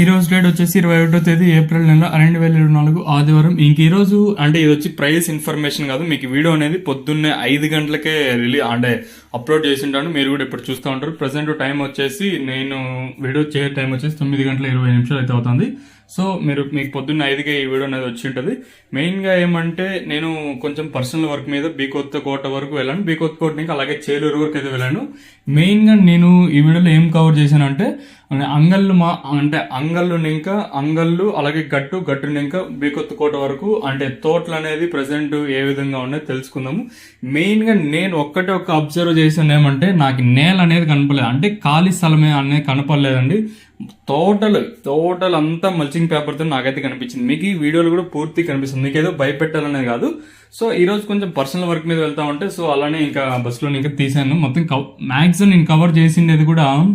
ఈ రోజు డేట్ వచ్చేసి ఇరవై ఒకటో తేదీ ఏప్రిల్ నెల రెండు వేల ఇరవై నాలుగు ఆదివారం. ఇంక ఈ రోజు అంటే ఇది వచ్చి ప్రైస్ ఇన్ఫర్మేషన్ కాదు. మీకు వీడియో అనేది పొద్దున్నే ఐదు గంటలకే రిలీ అంటే అప్లోడ్ చేసి ఉంటాను. మీరు కూడా ఇప్పుడు చూస్తూ ఉంటారు. ప్రజెంట్ టైం వచ్చేసి నేను వీడియో చేసే టైం వచ్చేసి తొమ్మిది గంటల ఇరవై నిమిషాలు అయితే అవుతుంది. సో మీరు మీకు పొద్దున్న ఐదుకే ఈ వీడియో అనేది వచ్చి ఉంటుంది. మెయిన్గా ఏమంటే నేను కొంచెం పర్సనల్ వర్క్ మీద బీకొత్త కోట వరకు వెళ్ళాను. బీకొత్త కోట నుంచి అలాగే చేలూరు వరకు అయితే వెళ్ళాను. మెయిన్గా నేను ఈ వీడియోలో ఏం కవర్ చేశానంటే అంగళ్ళు మా అంటే అంగళ్ళు ఇంకా అంగళ్ళు అలాగే గట్టు గట్టు ఇంకా బీకొత్త కోట వరకు అంటే తోటలు అనేది ప్రజెంట్ ఏ విధంగా ఉన్నాయో తెలుసుకుందాము. మెయిన్గా నేను ఒక్కటే ఒక్క అబ్జర్వ్ చేశాను ఏమంటే నాకు నేల అనేది కనపడలేదు. అంటే ఖాళీ స్థలమే అనేది కనపడలేదండి. టోటల్ టోటల్ అంతా మల్చింగ్ పేపర్తో నాకైతే కనిపించింది. మీకు ఈ వీడియోలు కూడా పూర్తి కనిపిస్తుంది. మీకు ఏదో భయపెట్టాలనేది కాదు. సో ఈ రోజు కొంచెం పర్సనల్ వర్క్ మీద వెళ్తా ఉంటే సో అలానే ఇంకా బస్సులో ఇంకా తీసాను మొత్తం మ్యాక్సిమం నేను కవర్ చేసిండేది కూడా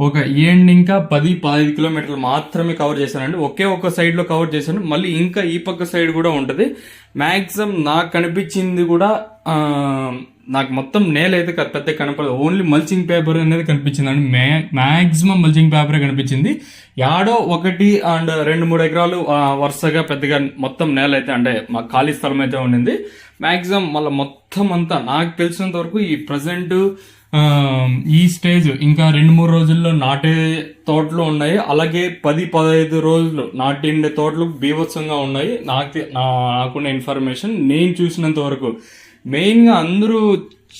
ఒక ఏండ్ ఇంకా పది పదహైదు కిలోమీటర్లు మాత్రమే కవర్ చేశానండి. ఒకే ఒక సైడ్లో కవర్ చేశాను. మళ్ళీ ఇంకా ఈ పక్క సైడ్ కూడా ఉంటుంది. మ్యాక్సిమం నాకు కనిపించింది కూడా నాకు మొత్తం నేల అయితే పెద్ద కనపడదు. ఓన్లీ మల్చింగ్ పేపర్ అనేది కనిపించింది అండి మ్యాక్సిమం మల్చింగ్ పేపరే కనిపించింది. యాడో ఒకటి అండ్ రెండు మూడు ఎకరాలు వరుసగా పెద్దగా మొత్తం నేల అయితే అంటే మా ఖాళీ స్థలం అయితే ఉండింది. మ్యాక్సిమం మళ్ళీ మొత్తం అంతా నాకు తెలిసినంత వరకు ఈ ప్రజెంట్ ఈ స్టేజ్ ఇంకా రెండు మూడు రోజుల్లో నాటే తోటలు ఉన్నాయి. అలాగే పది పదహైదు రోజులు నాటిండే తోటలు బీభత్సంగా ఉన్నాయి. నాకు నాకున్న ఇన్ఫర్మేషన్ నేను చూసినంత వరకు. మెయిన్గా అందరూ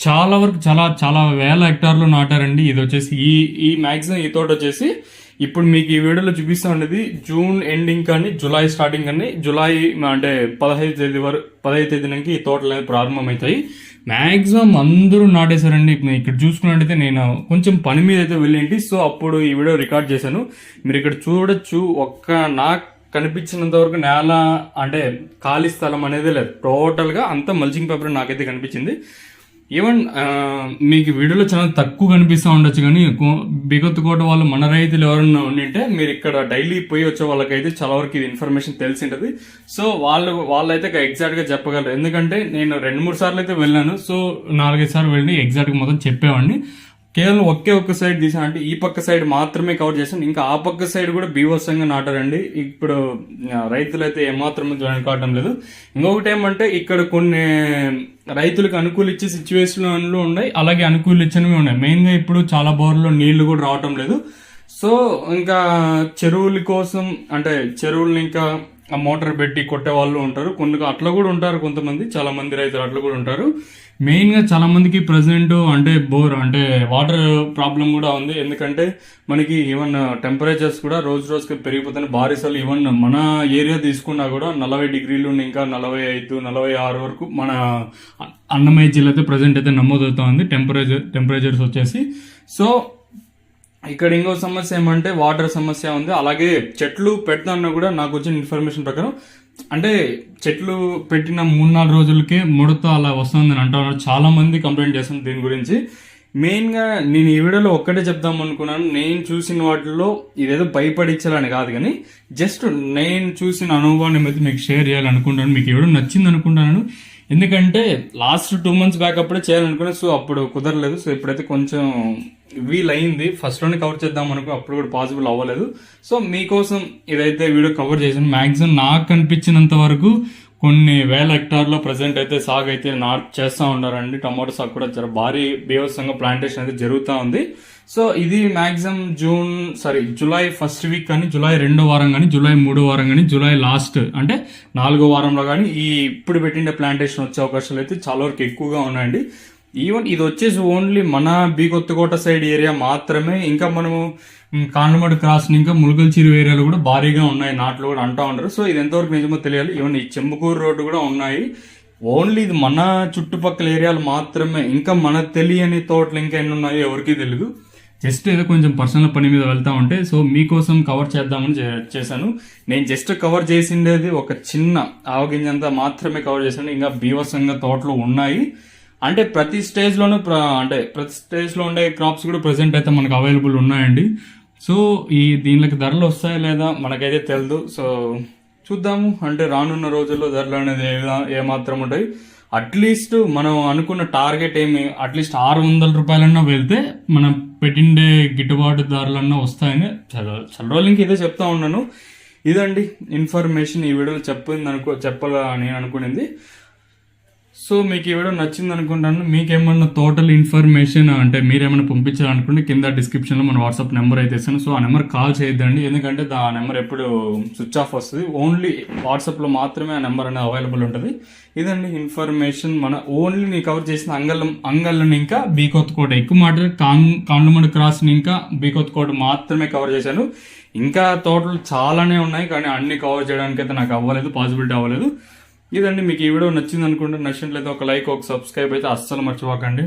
చాలా వరకు చాలా చాలా వేల హెక్టార్లు నాటారండి. ఇది వచ్చేసి ఈ ఈ మ్యాక్సిమం ఈ తోట వచ్చేసి ఇప్పుడు మీకు ఈ వీడియోలో చూపిస్తా ఉండేది జూన్ ఎండింగ్ కానీ జూలై స్టార్టింగ్ కానీ జూలై అంటే పదహైదు తేదీ వరకు పదహైదు తేదీ నుంచి ఈ తోటలు అనేది ప్రారంభమవుతాయి. మ్యాక్సిమం అందరూ నాటేశారండి. ఇక్కడ చూసుకున్నట్టయితే నేను కొంచెం పని మీద అయితే వెళ్ళేంటి. సో అప్పుడు ఈ వీడియో రికార్డ్ చేశాను. మీరు ఇక్కడ చూడొచ్చు ఒక్క నాకు కనిపించినంత వరకు నేల అంటే ఖాళీ స్థలం అనేది లేదు. టోటల్గా అంత మల్చింగ్ పేపర్ నాకైతే కనిపించింది. ఈవెన్ మీకు వీడియోలో చాలా తక్కువ కనిపిస్తూ ఉండొచ్చు కానీ బిగొత్తుకోట వాళ్ళు మన రైతులు ఎవరన్నా ఉండింటే మీరు ఇక్కడ డైలీ పోయి వచ్చే వాళ్ళకైతే చాలా వరకు ఇది ఇన్ఫర్మేషన్ తెలిసి ఉంటుంది సో వాళ్ళు వాళ్ళైతే ఎగ్జాక్ట్గా చెప్పగలరు. ఎందుకంటే నేను రెండు మూడు సార్లు అయితే వెళ్ళాను. సో నాలుగైదు సార్లు వెళ్ళి ఎగ్జాక్ట్గా మొత్తం చెప్పేవాడిని. కేవలం ఒకే ఒక్క సైడ్ తీసాను అంటే ఈ పక్క సైడ్ మాత్రమే కవర్ చేశాను. ఇంకా ఆ పక్క సైడ్ కూడా బీభత్సంగా నాటారండి. ఇప్పుడు రైతులైతే ఏమాత్రం జాయిన్ కావటం లేదు. ఇంకొకటి ఏమంటే ఇక్కడ కొన్ని రైతులకు అనుకూలిచ్చే సిచ్యువేషన్లు ఉన్నాయి. అలాగే అనుకూలించినవి ఉన్నాయి. మెయిన్గా ఇప్పుడు చాలా బోర్లో నీళ్ళు కూడా రావటం లేదు. సో ఇంకా చెరువుల కోసం అంటే చెరువుల్ని ఇంకా ఆ మోటార్ పెట్టి కొట్టే వాళ్ళు ఉంటారు. కొన్ని అట్లా కూడా ఉంటారు కొంతమంది. చాలా మంది రైతులు అట్లా కూడా ఉంటారు. మెయిన్గా చాలా మందికి ప్రజెంట్ అంటే బోర్ అంటే వాటర్ ప్రాబ్లం కూడా ఉంది. ఎందుకంటే మనకి ఈవెన్ టెంపరేచర్స్ కూడా రోజు రోజుకి పెరిగిపోతున్నాయి. బారిసలు ఈవెన్ మన ఏరియా తీసుకున్నా కూడా నలభై డిగ్రీలు ఇంకా నలభై ఐదు నలభై ఆరు వరకు మన అన్నమయ్య జిల్లా అయితే ప్రజెంట్ అయితే నమోదవుతా ఉంది టెంపరేచర్ టెంపరేచర్స్ వచ్చేసి. సో ఇక్కడ ఇంకో సమస్య ఏమంటే వాటర్ సమస్య ఉంది. అలాగే చెట్లు పెడతాన్నా కూడా నాకు వచ్చిన ఇన్ఫర్మేషన్ ప్రకారం అంటే చెట్లు పెట్టిన మూడు నాలుగు రోజులకే ముడత అలా వస్తుందని అంటున్నారు. చాలా మంది కంప్లైంట్ చేస్తున్నారు దీని గురించి. మెయిన్గా నేను ఈ వీడియోలో ఒక్కటే చెప్దాం అనుకున్నాను. నేను చూసిన వాటిల్లో ఇదేదో భయపడించాలని కాదు కానీ జస్ట్ నేను చూసిన అనుభవాన్ని అయితే మీకు షేర్ చేయాలనుకుంటాను మీకు ఎవడో నచ్చింది అనుకుంటాను ఎందుకంటే లాస్ట్ టూ మంత్స్ బ్యాక్ అప్పుడే చేయాలనుకున్నాను సో అప్పుడు కుదరలేదు. సో ఇప్పుడైతే కొంచెం వీలైంది ఫస్ట్లోనే కవర్ చేద్దాం అనుకో అప్పుడు కూడా పాసిబుల్ అవ్వలేదు. సో మీకోసం ఇదైతే వీడియో కవర్ చేశాను. మ్యాక్సిమం నాకు అనిపించినంత వరకు కొన్ని వేల హెక్టార్లో ప్రజెంట్ అయితే సాగు అయితే నాట్ చేస్తూ ఉన్నారండి. టమాటో సాగు కూడా చాలా భారీ బీభత్సంగా ప్లాంటేషన్ అయితే జరుగుతూ ఉంది. సో ఇది maximum June sorry July first week కానీ జూలై రెండో వారం కానీ జూలై మూడో వారం కానీ జూలై లాస్ట్ అంటే నాలుగో వారంలో కానీ ఈ ఇప్పుడు పెట్టిన ప్లాంటేషన్ వచ్చే అవకాశాలు అయితే చాలా వరకు ఎక్కువగా ఉన్నాయండి. ఈవెన్ ఇది వచ్చేసి ఓన్లీ మన బీ కొత్తకోట సైడ్ ఏరియా మాత్రమే. ఇంకా మనము మ్, కాండమడు క్రాస్ ఇంకా ములుగల్ చిరు ఏరియాలు కూడా భారీగా ఉన్నాయి. నాట్లు కూడా అంటా ఉంటారు సో ఇది ఎంతవరకు నిజమో తెలియాలి. ఈవెన్ ఈ చెంబకూరు రోడ్డు కూడా ఉన్నాయి. ఓన్లీ ఇది మన చుట్టుపక్కల ఏరియాలు మాత్రమే. ఇంకా మన తెలియని తోటలు ఇంకా ఎన్ని ఉన్నాయో ఎవరికీ తెలియదు జస్ట్ ఏదో కొంచెం పర్సనల్ పని మీద వెళ్తా ఉంటే సో మీకోసం కవర్ చేద్దామని చేశాను. నేను జస్ట్ కవర్ చేసిండేది ఒక చిన్న ఆవగింజంతా మాత్రమే కవర్ చేశాను. ఇంకా బీవసంగా తోటలు ఉన్నాయి. అంటే ప్రతి స్టేజ్ లోనూ ప్ర- అంటే ప్రతి స్టేజ్లో ఉండే క్రాప్స్ కూడా ప్రెసెంట్ అయితే మనకు అవైలబుల్ ఉన్నాయండి. సో ఈ దీనికి ధరలు వస్తాయా లేదా మనకైతే తెలియదు సో చూద్దాము. అంటే రానున్న రోజుల్లో ధరలు అనేది ఏమాత్రం ఉంటాయి అట్లీస్ట్ మనం అనుకున్న టార్గెట్ ఏమి అట్లీస్ట్ ఆరు వందల రూపాయలన్నా వెళ్తే మనం పెట్టిండే గిట్టుబాటు ధరలన్నా వస్తాయని చాలా చాలా రోజుల ఇదే చెప్తా ఉన్నాను. ఇదండి. ఇన్ఫర్మేషన్ ఈ వీడియోలో చెప్పింది అనుకో చెప్పాలా అనుకునేది. సో మీకు ఈ వీడియో నచ్చింది అనుకుంటాను మీకేమన్నా టోటల్ ఇన్ఫర్మేషన్ అంటే మీరేమైనా పంపించాలనుకుంటే కింద డిస్క్రిప్షన్లో మన వాట్సాప్ నెంబర్ అయితే ఇస్తాను. సో ఆ నెంబర్ కాల్ చేయొద్దండి. ఎందుకంటే దా నెంబర్ ఎప్పుడు స్విచ్ ఆఫ్ వస్తుంది. ఓన్లీ వాట్సాప్లో మాత్రమే ఆ నెంబర్ అనేది అవైలబుల్ ఉంటుంది. ఇదండి ఇన్ఫర్మేషన్ మన ఓన్లీ నేను కవర్ చేసిన అంగళ్ళం అంగళ్ళని ఇంకా బీకొత్త కోట. ఎక్కువ మాట కాన్ కాండ్లమూడి క్రాస్ని ఇంకా బీకొత్త కోట మాత్రమే కవర్ చేశాను. ఇంకా టోటల్ చాలానే ఉన్నాయి. కానీ అన్ని కవర్ చేయడానికి అయితే నాకు అవ్వలేదు. పాసిబిలిటీ అవ్వలేదు. ఇదండి మీకు ఈ వీడియో నచ్చింది అనుకుంటే నచ్చినట్లయితే ఒక లైక్ ఒక సబ్స్క్రైబ్ అయితే అస్సలు మర్చిపోకండి.